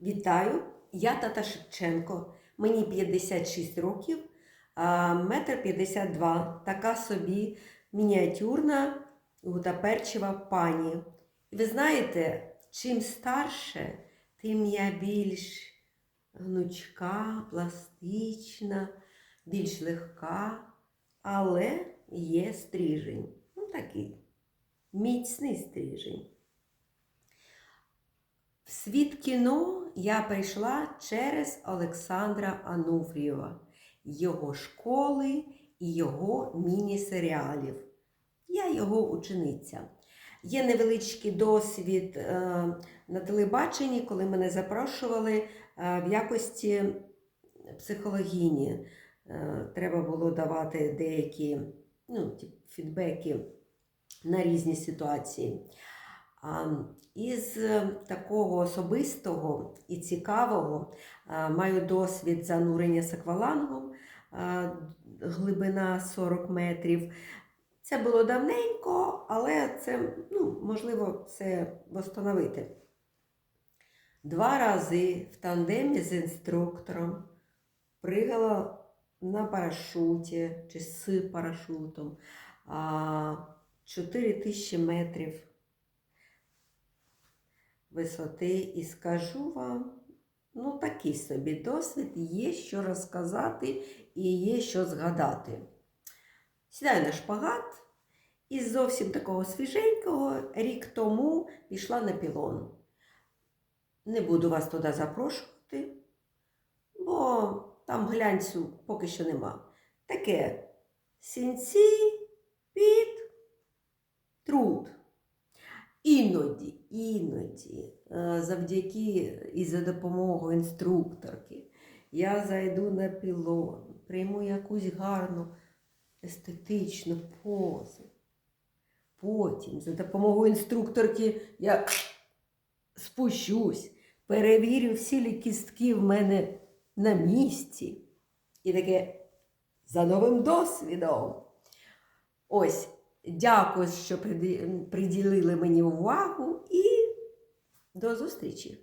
Вітаю! Я Тата Шевченко. Мені 56 років, метр 52. Така собі мініатюрна гутаперчева пані. І ви знаєте, чим старше, тим я більш гнучка, пластична, більш легка, але є стрижень. Ну, такий міцний стрижень. Світ кіно я прийшла через Олександра Ануфрієва, його школи і його міні-серіалів. Я його учениця. Є невеличкий досвід е, на телебаченні, коли мене запрошували е, в якості психологіні. Е, треба було давати деякі ну, фідбеки на різні ситуації. Із е, такого особистого і цікавого маю досвід занурення з аквалангом, глибина 40 метрів. Це було давненько, але це ну, можливо це встановити. Два рази в тандемі з інструктором пригала на парашуті чи з парашутом а, 4 тисячі метрів висоти і скажу вам, ну такий собі досвід, є що розказати і є що згадати. Сідаю на шпагат і зовсім такого свіженького рік тому пішла на пілон. Не буду вас туди запрошувати, бо там глянцю поки що нема. Таке сінці іноді, е, завдяки і за допомогою інструкторки, я зайду на пілон, прийму якусь гарну естетичну позу. Потім за допомогою інструкторки я спущусь, перевірю всі кістки в мене на місці. І таке за новим досвідом. Ось. Дякую, що приділили мені увагу і до зустрічі!